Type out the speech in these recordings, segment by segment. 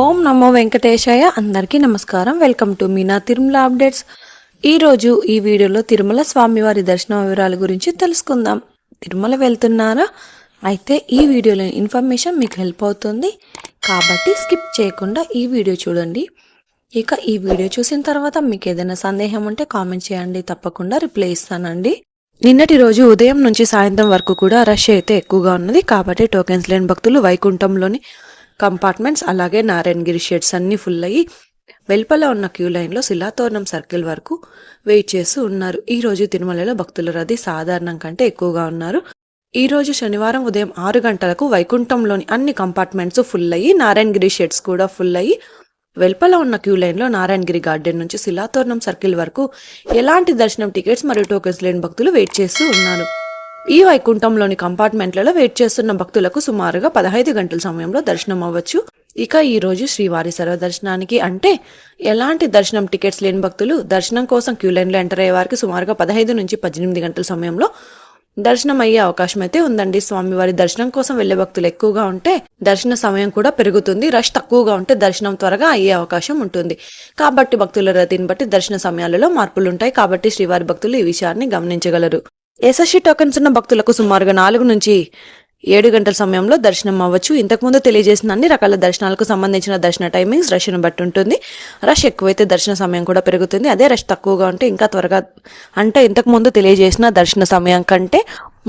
ఓం నమో వెంకటేశాయ. అందరికీ నమస్కారం. Welcome to Meena Tirumala updates. ఈరోజు ఈ వీడియోలో తిరుమల స్వామివారి దర్శన వివరాల గురించి తెలుసుకుందాం. తిరుమల వెళ్తున్నారా? అయితే ఈ వీడియోలో ఇన్ఫర్మేషన్ మీకు హెల్ప్ అవుతుంది. కాబట్టి స్కిప్ చేయకుండా ఈ వీడియో చూడండి. ఇక ఈ వీడియో చూసిన తర్వాత మీకు ఏదైనా సందేహం ఉంటే కామెంట్ చేయండి. తప్పకుండా రిప్లై ఇస్తానండి. నిన్నటి రోజు ఉదయం నుంచి సాయంత్రం వరకు కూడా రష్ అయితే ఎక్కువగా ఉన్నది. కాబట్టి టోకెన్స్ లేని భక్తులు వైకుంఠంలోని కంపార్ట్మెంట్స్ అలాగే నారాయణగిరి షెడ్స్ అన్ని ఫుల్ అయ్యి వెల్పల ఉన్న క్యూ లైన్లో శిలాతోరణం సర్కిల్ వరకు వెయిట్ చేస్తూ ఉన్నారు. ఈ రోజు తిరుమలలో భక్తుల రద్దీ సాధారణం కంటే ఎక్కువగా ఉన్నారు. ఈ రోజు శనివారం ఉదయం ఆరు గంటలకు వైకుంఠంలోని అన్ని కంపార్ట్మెంట్స్ ఫుల్ అయ్యి నారాయణగిరి షెడ్స్ కూడా ఫుల్ అయ్యి వెల్పల ఉన్న క్యూ లైన్లో నారాయణగిరి గార్డెన్ నుంచి శిలాతోరణం సర్కిల్ వరకు ఎలాంటి దర్శనం టికెట్స్ మరియు టోకెన్స్ లేని భక్తులు వెయిట్ చేస్తూ ఉన్నారు. ఈ వైకుంఠంలోని కంపార్ట్మెంట్లలో వెయిట్ చేస్తున్న భక్తులకు సుమారుగా పదహైదు గంటల సమయంలో దర్శనం అవ్వచ్చు. ఇక ఈ రోజు శ్రీవారి సర్వదర్శనానికి అంటే ఎలాంటి దర్శనం టికెట్స్ లేని భక్తులు దర్శనం కోసం క్యూ లైన్లో ఎంటర్ అయ్యే వారికి సుమారుగా పదహైదు నుంచి పద్దెనిమిది గంటల సమయంలో దర్శనం అయ్యే అవకాశం అయితే ఉందండి. స్వామివారి దర్శనం కోసం వెళ్ళే భక్తులు ఎక్కువగా ఉంటే దర్శన సమయం కూడా పెరుగుతుంది. రష్ తక్కువగా ఉంటే దర్శనం త్వరగా అయ్యే అవకాశం ఉంటుంది. కాబట్టి భక్తుల రతిని బట్టి దర్శన సమయాలలో మార్పులు ఉంటాయి కాబట్టి శ్రీవారి భక్తులు ఈ విషయాన్ని గమనించగలరు. ఎస్ఎస్సీ టోకెన్స్ ఉన్న భక్తులకు సుమారుగా నాలుగు నుంచి ఏడు గంటల సమయంలో దర్శనం అవ్వచ్చు. ఇంతకుముందు తెలియజేసిన అన్ని రకాల దర్శనాలకు సంబంధించిన దర్శన టైమింగ్స్ రష్ను బట్టి ఉంటుంది. రష్ ఎక్కువైతే దర్శన సమయం కూడా పెరుగుతుంది. అదే రష్ తక్కువగా ఉంటే ఇంకా త్వరగా అంటే ఇంతకుముందు తెలియజేసిన దర్శన సమయం కంటే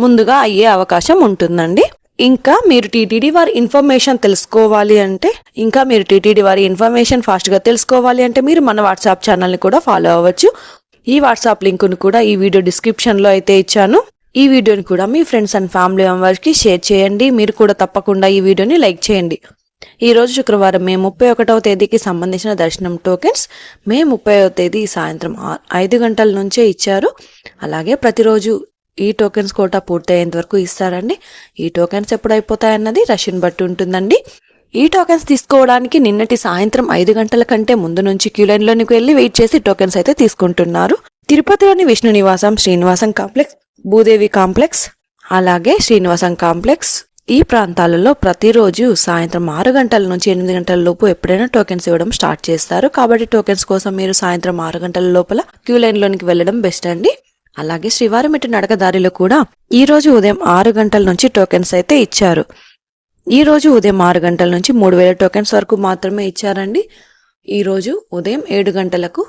ముందుగా అయ్యే అవకాశం ఉంటుందండి. ఇంకా మీరు టీటీడీ వారి ఇన్ఫర్మేషన్ తెలుసుకోవాలి అంటే ఇంకా మీరు టీటీడీ వారి ఇన్ఫర్మేషన్ ఫాస్ట్గా తెలుసుకోవాలి అంటే మీరు మన వాట్సాప్ ఛానల్ని కూడా ఫాలో అవ్వచ్చు. ఈ వాట్సాప్ లింకును కూడా ఈ వీడియో డిస్క్రిప్షన్లో అయితే ఇచ్చాను. ఈ వీడియోని కూడా మీ ఫ్రెండ్స్ అండ్ ఫ్యామిలీ మెంబర్స్కి షేర్ చేయండి. మీరు కూడా తప్పకుండా ఈ వీడియోని లైక్ చేయండి. ఈ రోజు శుక్రవారం మే ముప్పై ఒకటవ తేదీకి సంబంధించిన దర్శనం టోకెన్స్ మే ముప్పైవ తేదీ సాయంత్రం ఐదు గంటల నుంచే ఇచ్చారు. అలాగే ప్రతిరోజు ఈ టోకెన్స్ కోటా పూర్తయ్యేంత వరకు ఇస్తారండి. ఈ టోకెన్స్ ఎప్పుడు అయిపోతాయన్నది రష్యన్ బట్టి ఉంటుందండి. ఈ టోకెన్స్ తీసుకోవడానికి నిన్నటి సాయంత్రం ఐదు గంటల కంటే ముందు నుంచి క్యూ లైన్లోనికి వెళ్ళి వెయిట్ చేసి టోకెన్స్ అయితే తీసుకుంటున్నారు. తిరుపతిలోని విష్ణు నివాసం శ్రీనివాసం కాంప్లెక్స్ భూదేవి కాంప్లెక్స్ అలాగే శ్రీనివాసం కాంప్లెక్స్. ఈ ప్రాంతాలలో ప్రతిరోజు సాయంత్రం ఆరు గంటల నుంచి ఎనిమిది గంటల లోపు ఎప్పుడైనా టోకెన్స్ ఇవ్వడం స్టార్ట్ చేస్తారు. కాబట్టి టోకెన్స్ కోసం మీరు సాయంత్రం ఆరు గంటల లోపల క్యూ లైన్లోనికి వెళ్ళడం బెస్ట్ అండి. అలాగే శ్రీవారిమెట్టు నడక దారిలో కూడా ఈ రోజు ఉదయం ఆరు గంటల నుంచి టోకెన్స్ అయితే ఇచ్చారు. ఈ రోజు ఉదయం ఆరు గంటల నుంచి మూడు వేల టోకెన్స్ వరకు మాత్రమే ఇచ్చారండి. ఈ రోజు ఉదయం ఏడు గంటలకు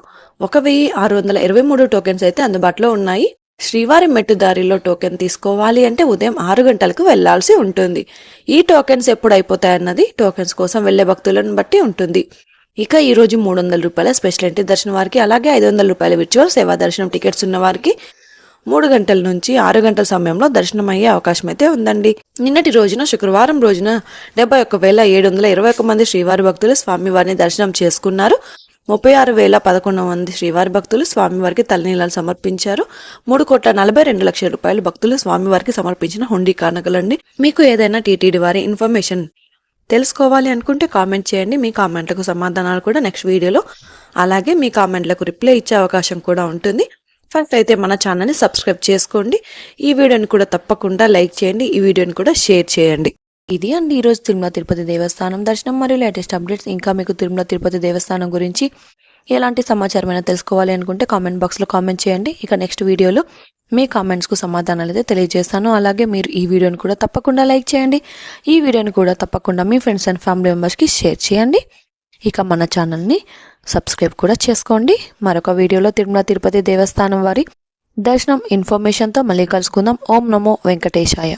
ఒక వెయ్యి ఆరు వందల ఇరవై మూడు టోకెన్స్ అయితే అందుబాటులో ఉన్నాయి. శ్రీవారి మెట్టు దారిలో టోకెన్ తీసుకోవాలి అంటే ఉదయం ఆరు గంటలకు వెళ్ళాల్సి ఉంటుంది. ఈ టోకెన్స్ ఎప్పుడు అయిపోతాయన్నది టోకెన్స్ కోసం వెళ్ళే భక్తులను బట్టి ఉంటుంది. ఇక ఈ రోజు మూడు వందల రూపాయల స్పెషల్ ఎంట్రీ దర్శనం వారికి అలాగే ఐదు వందల రూపాయల విర్చువల్ సేవా దర్శనం టికెట్స్ ఉన్న వారికి మూడు గంటల నుంచి ఆరు గంటల సమయంలో దర్శనం అయ్యే అవకాశం అయితే ఉందండి. నిన్నటి రోజున శుక్రవారం రోజున డెబ్బై ఒక్క వేల ఏడు వందల ఇరవై ఒక్క మంది శ్రీవారి భక్తులు స్వామివారిని దర్శనం చేసుకున్నారు. ముప్పై ఆరు వేల పదకొండు మంది శ్రీవారి భక్తులు స్వామివారికి తలనీలాలు సమర్పించారు. మూడు కోట్ల నలభై రెండు లక్షల రూపాయలు భక్తులు స్వామివారికి సమర్పించిన హుండీ కానుకలండి. మీకు ఏదైనా టీటీడీ వారి ఇన్ఫర్మేషన్ తెలుసుకోవాలి అనుకుంటే కామెంట్ చేయండి. మీ కామెంట్లకు సమాధానాలు కూడా నెక్స్ట్ వీడియోలో. అలాగే మీ కామెంట్లకు రిప్లై ఇచ్చే అవకాశం కూడా ఉంటుంది. ఫస్ట్ అయితే మన ఛానల్ని సబ్స్క్రైబ్ చేసుకోండి. ఈ వీడియోని కూడా తప్పకుండా లైక్ చేయండి. ఈ వీడియోని కూడా షేర్ చేయండి. ఇది అండి. ఈరోజు తిరుమల తిరుపతి దేవస్థానం దర్శనం మరియు లేటెస్ట్ అప్డేట్స్. ఇంకా మీకు తిరుమల తిరుపతి దేవస్థానం గురించి ఎలాంటి సమాచారమైనా తెలుసుకోవాలి అనుకుంటే కామెంట్ బాక్స్లో కామెంట్ చేయండి. ఇక నెక్స్ట్ వీడియోలో మీ కామెంట్స్కు సమాధానాలు అయితే తెలియజేస్తాను. అలాగే మీరు ఈ వీడియోని కూడా తప్పకుండా లైక్ చేయండి. ఈ వీడియోని కూడా తప్పకుండా మీ ఫ్రెండ్స్ అండ్ ఫ్యామిలీ మెంబర్స్కి షేర్ చేయండి. ఇక మన ఛానల్ని సబ్స్క్రైబ్ కూడా చేసుకోండి. మరొక వీడియోలో తిరుమల తిరుపతి దేవస్థానం వారి దర్శనం ఇన్ఫర్మేషన్తో మళ్ళీ కలుసుకుందాం. ఓం నమో వెంకటేశాయ.